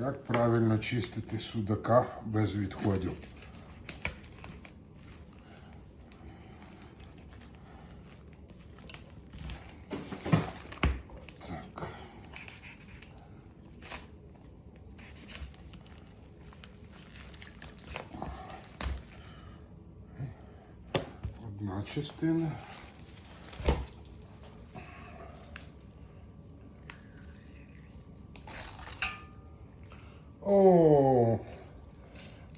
Як правильно чистити судака без відходів? Так. Одна частина. О,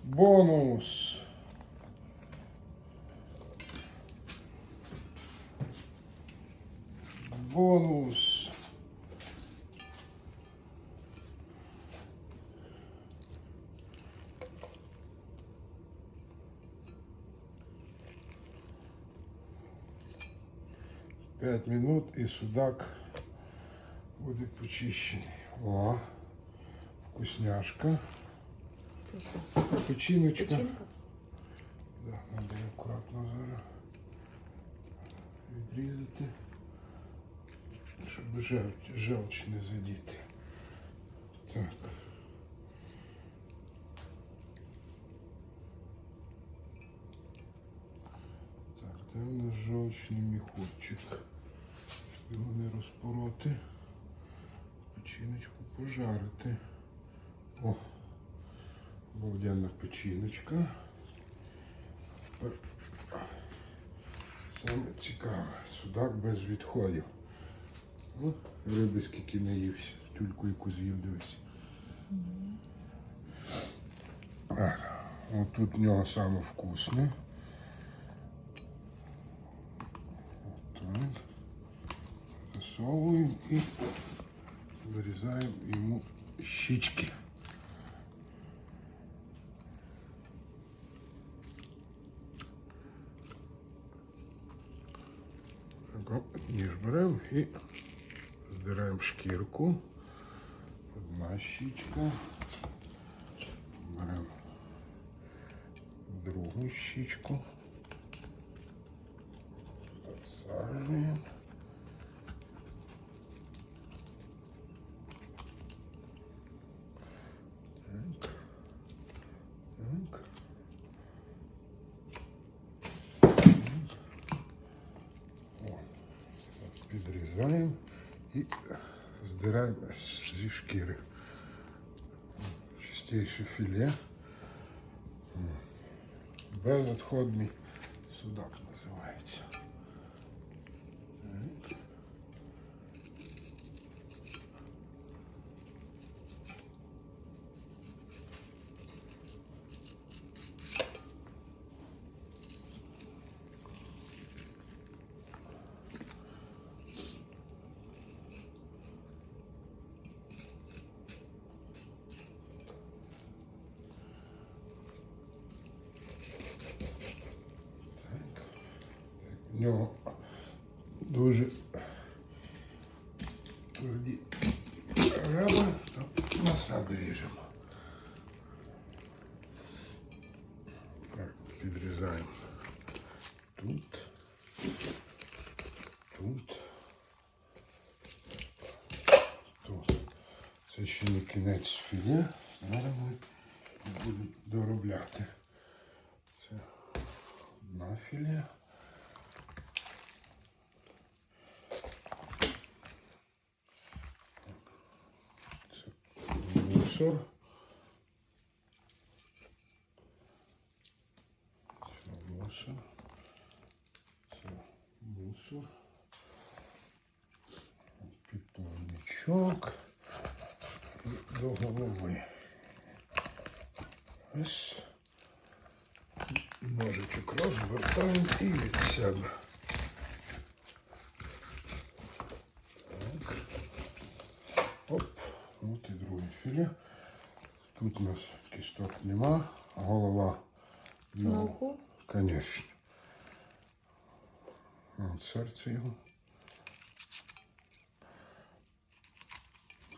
бонус. Бонус. П'ять минут і судак буде почищений. О, вкусняшка. Це що? Печіночка. Печінка? Да, її акуратно зараз відрізати, щоб желч, желч не задіти. Так. Так, де в нас жовчний міхурчик? Щоб його не розпороти. Печіночку пожарити. О, обалденна печіночка. Саме цікаве, судак без відходів. О, риби скільки наївся, тюльку яку з'їв дивись. От тут в нього саме вкусне. Засовуємо і вирізаємо йому щічки. Так, оп, Ніж беремо і здираємо шкірку. Одна щічка. Беремо другу щічку. Підсаджуємо. Так. Так. Підрізаємо і здираємо зі шкіри. Чистейше філе. Безотходний судак називається. Так. Так. В нього дуже тверді ребра, то насаду ріжемо. Так, підрізаємо тут, тут, тут. Це ще не кінець філе. Зараз ми будемо доробляти. Це одна філе. Мусор. Це мусор. Це мусор. Підплавничок. І до голови. Ось. Ножичок розвертаємо і від себе. Так. Оп, от і друге філе. Тут у нас кісток нема, а голова. Уху? Конечно. От серце його.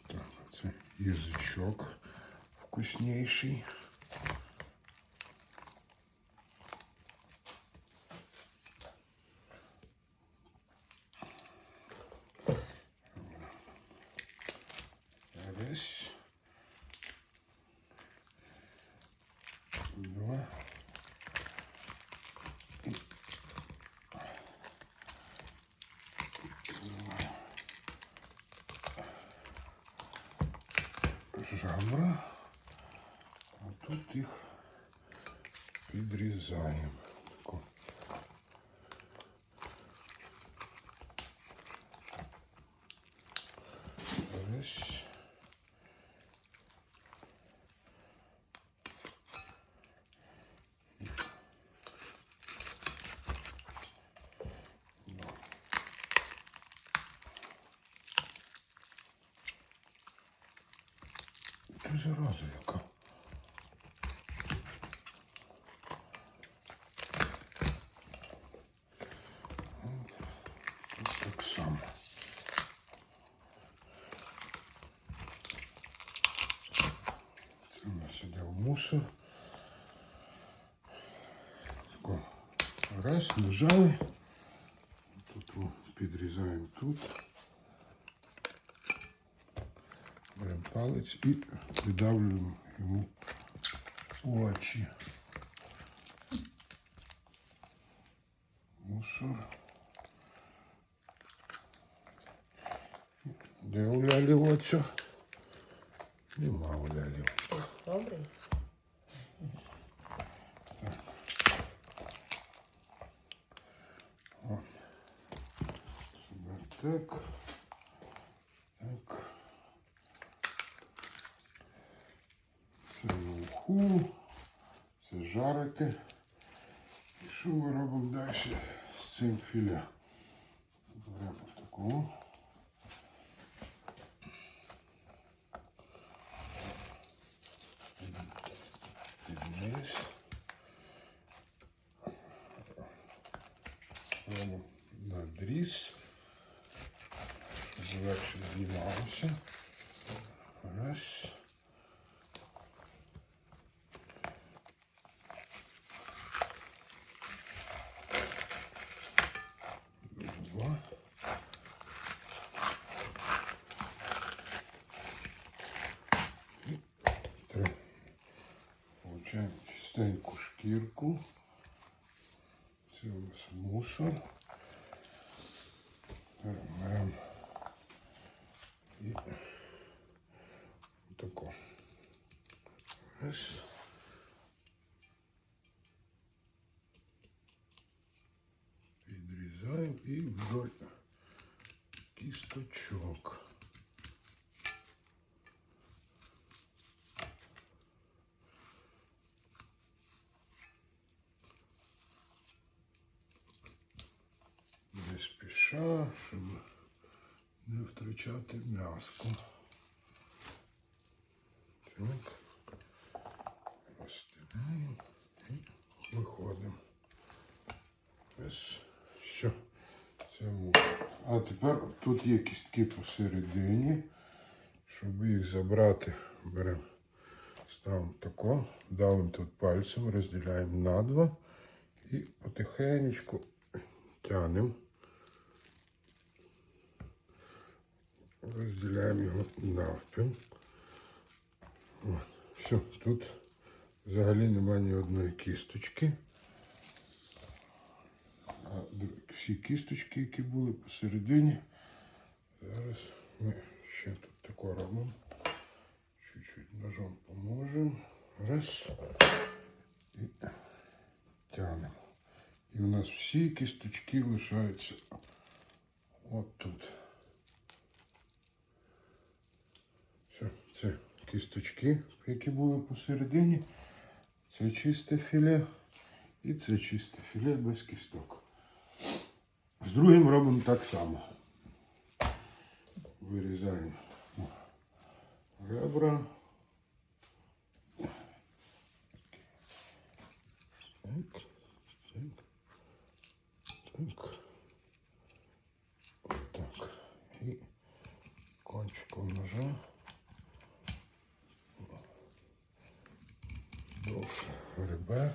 Так, це язичок вкусніший. Жабра, а тут їх підрізаємо. Це зараза яка. Тут так само. Це у нас іде в мусор. Тако. Раз, нажали. Тут о, підрізаємо тут. палець і видавлюємо йому очі. Мусор. Де у лялі оцю? Нема у лялі. Добрий. Так. Так. Це. І що ми робимо далі з цим філе? Беремо таку. чистеньку шкірку. Це у нас мусор. Беремо і тако. Раз. Підрізаємо і вдоль кісточок. Не спіша, щоб не втрачати м'яско. Так. Розстеляємо і виходимо. Ось все. Це мусор. А тепер тут є кістки посередині. Щоб їх забрати, беремо, ставимо тако, давимо тут пальцем, розділяємо на два і потихенечку тянемо. Розділяємо його навпіл. От, Все, тут взагалі немає ні одної кісточки. А всі кісточки, які були посередині, зараз ми ще тут тако робимо. Чуть-чуть ножом поможемо. Раз. І тягнемо. І у нас всі кісточки лишаються от тут. Все, це кісточки, які були посередині. Це чисте філе і це чисте філе без кісток. З другим робимо так само. Вирізаємо ребра. Так, так, так. Так. І кончиком ножа. Довше ребер.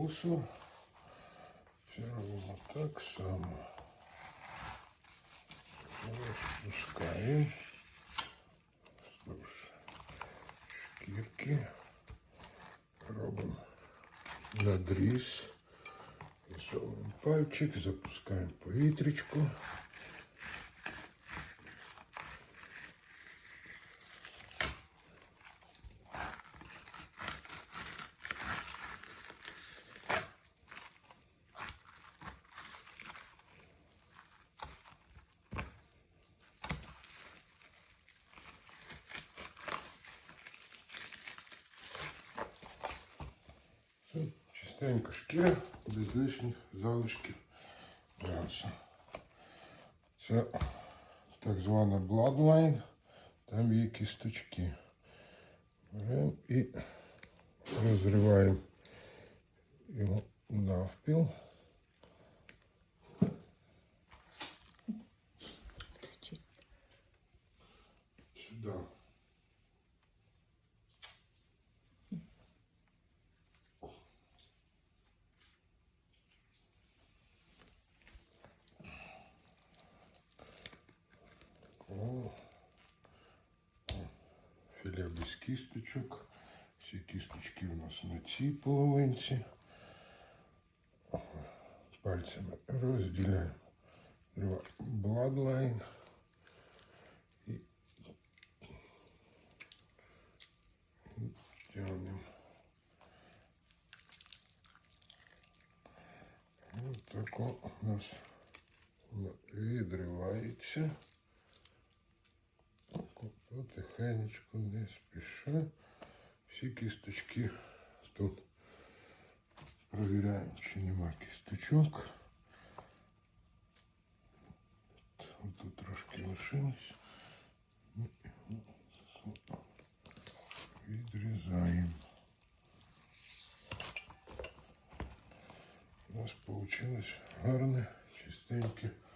вусу. Це робимо так само. Розпускаємо вздовж шкірки. Робимо надріз. Висовуємо пальчик, запускаємо повітрячку. Чистенька шкіра, без лишніх залишків м'яса. Це так звана Bloodline, там є кісточки. Беремо і розриваємо його навпіл. Сюди. О. Філе без кісточок. Всі кісточки у нас на цій половинці. Пальцями розділяємо два Bloodline. І тягнемо. Ось тако у нас відривається. Потихенечку, не спіша. Всі кісточки тут провіряємо, чи нема кісточок. От Тут трошки лишилось. Відрізаємо. У нас вийшло гарне, чистеньке філе.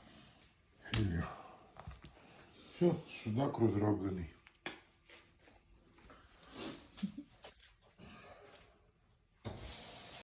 Все, судак розроблений.